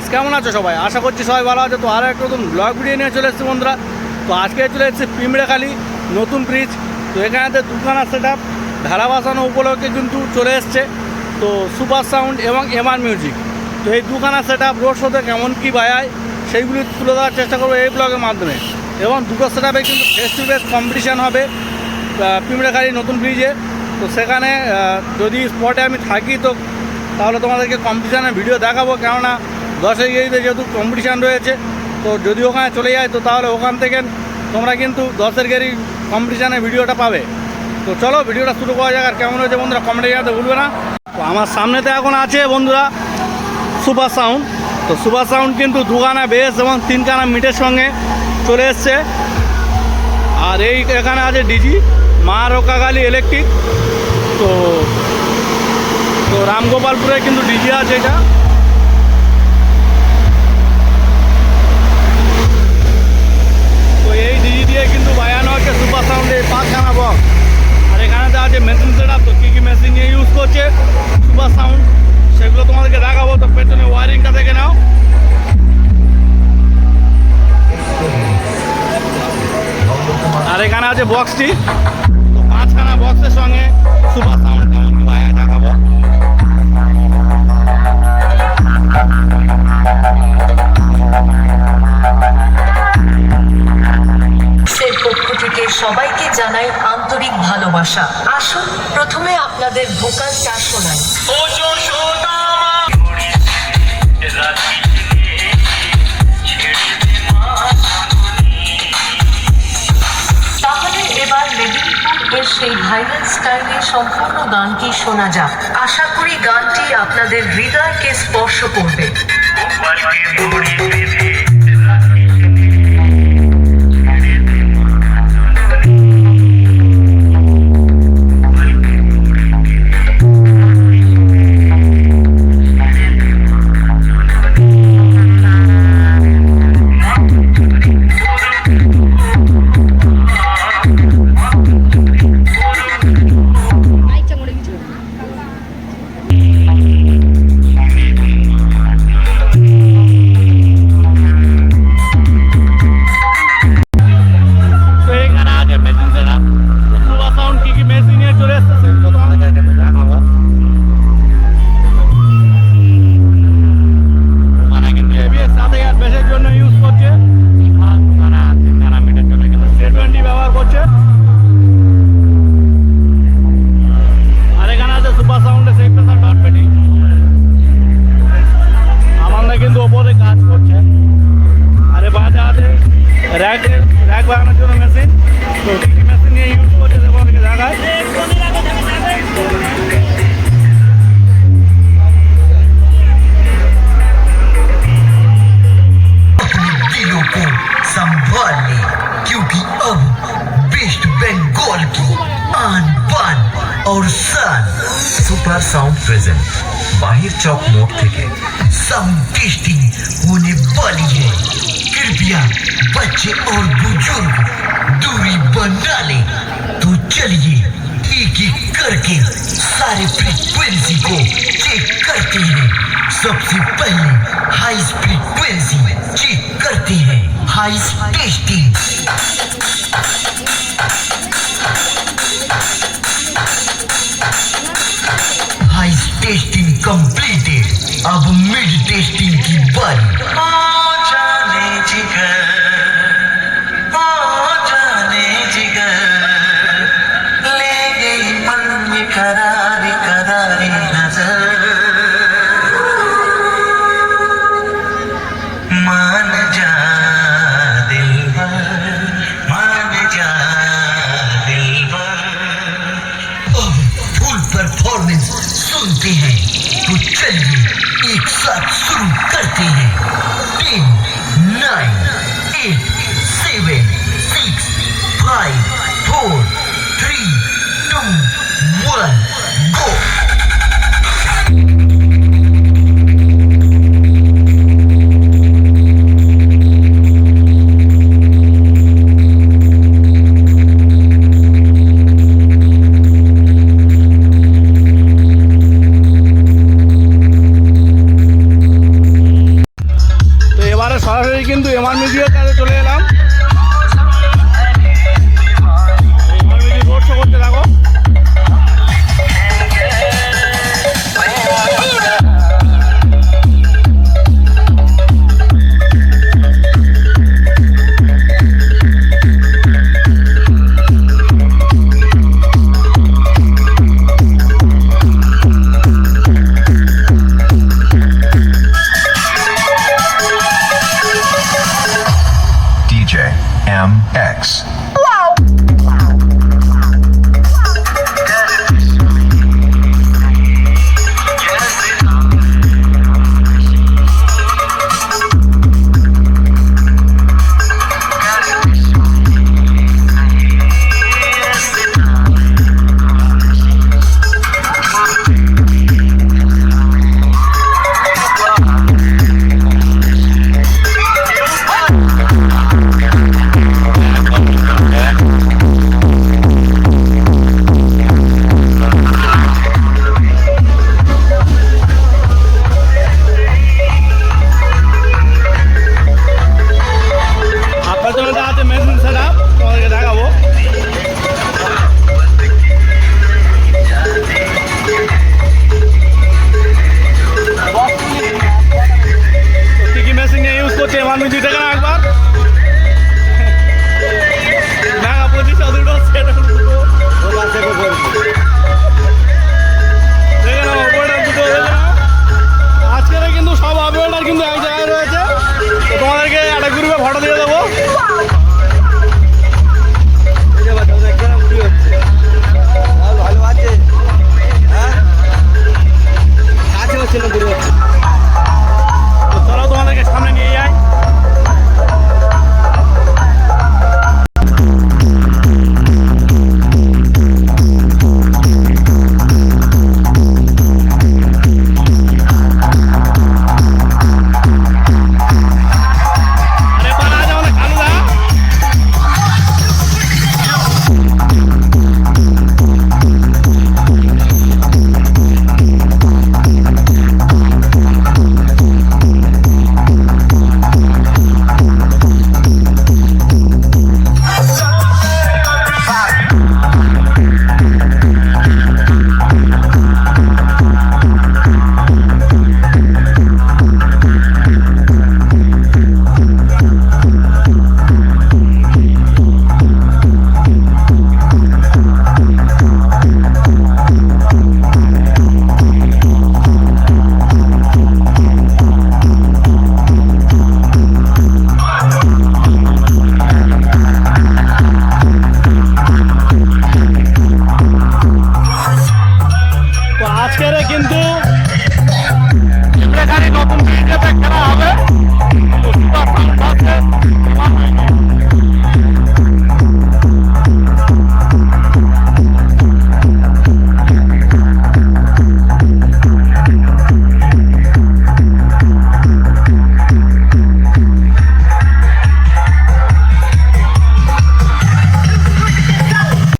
Friends কেমন আছো সবাই? আশা করছি সবাই ভালো আছে। তো আরও একটা নতুন ব্লগ ভিডিও নিয়ে চলে এসেছি বন্ধুরা। তো আজকে চলে এসেছি পিমড়েখালি নতুন ব্রিজ তো এখানেতে দুখানা সেট আপ ধারা বাসানো উপলক্ষে কিন্তু চলে এসছে। তো সুপার সাউন্ড এবং এমআর মিউজিক তো এই দুখানা সেট আপ রোড শোতে কেমন কী বায়ায় সেইগুলি তুলে দেওয়ার চেষ্টা করব এই ব্লগের মাধ্যমে। এবং দুটো সেট আপে কিন্তু ফেস টু ফেস কম্পিটিশান হবে পিমড়েখালি নতুন ব্রিজে তো সেখানে যদি স্পটে আমি থাকি তো তাহলে তোমাদেরকে কম্পিটিশানের ভিডিও দেখাবো। কেননা দশই গিরিতে যেহেতু কম্পিটিশান রয়েছে, তো যদি ওখানে চলে যায়, তো তাহলে ওখান থেকে তোমরা কিন্তু দশের গেরি কম্পিটিশানে ভিডিওটা পাবে। তো চলো, ভিডিওটা শুরু করা যাক আর কেমন হয়েছে বন্ধুরা কমেন্টে জানাতে ভুলবে না। তো আমার সামনেতে এখন আছে বন্ধুরা সুপার সাউন্ড। তো সুপার সাউন্ড কিন্তু দুখানা বেস এবং তিনখানা মিটের সঙ্গে চলে এসছে। আর এই এখানে আছে ডিজি, মা রোকাগালি ইলেকট্রিক তো তো রামগোপালপুরে কিন্তু ডিজি আছে এটা তো এই ডিজি দিয়ে হচ্ছে সুপার সাউন্ডে পাঁচখানা বক্স আর এখানে এখানেতে আছে মেশিন সেট তো কী কী মেশিন নিয়ে ইউজ করছে, সুপার সাউন্ড, সেগুলো তোমাদেরকে দেখাবো। তো পেছনে ওয়ারিংটা দেখে নাও। আর এখানে আছে বক্সটি তো পাঁচখানা বক্সের সঙ্গে সবাইকে জানাই আন্তরিক ভালোবাসা। আসুন প্রথমে আপনাদের ভোকালটা শোনাই। তাহলে এবার মেদিনীপুর সেই ভাইরাল স্টাইলে সম্পূর্ণ গানটি শোনা যাক। আশা করি গানটি আপনাদের হৃদয়কে স্পর্শ করবে। सुपर साउंड प्रेजेंट बाहिर चौक मोड़ থেকে साउंड टेस्टिंग होने वाली है। कृपया बच्चे और बुज़ुर्ग दूरी बना ले। तो चलिए एक एक करके सारे फ्रीक्वेंसी को चेक करते हैं। सबसे पहले हाई फ्रीक्वेंसी चेक करते हैं। High testing टेस्टिंग कंप्लीटेड अब मिड टेस्टिंग की बारी Suck কিন্তু এমআর মিডিয়া 啊！你这。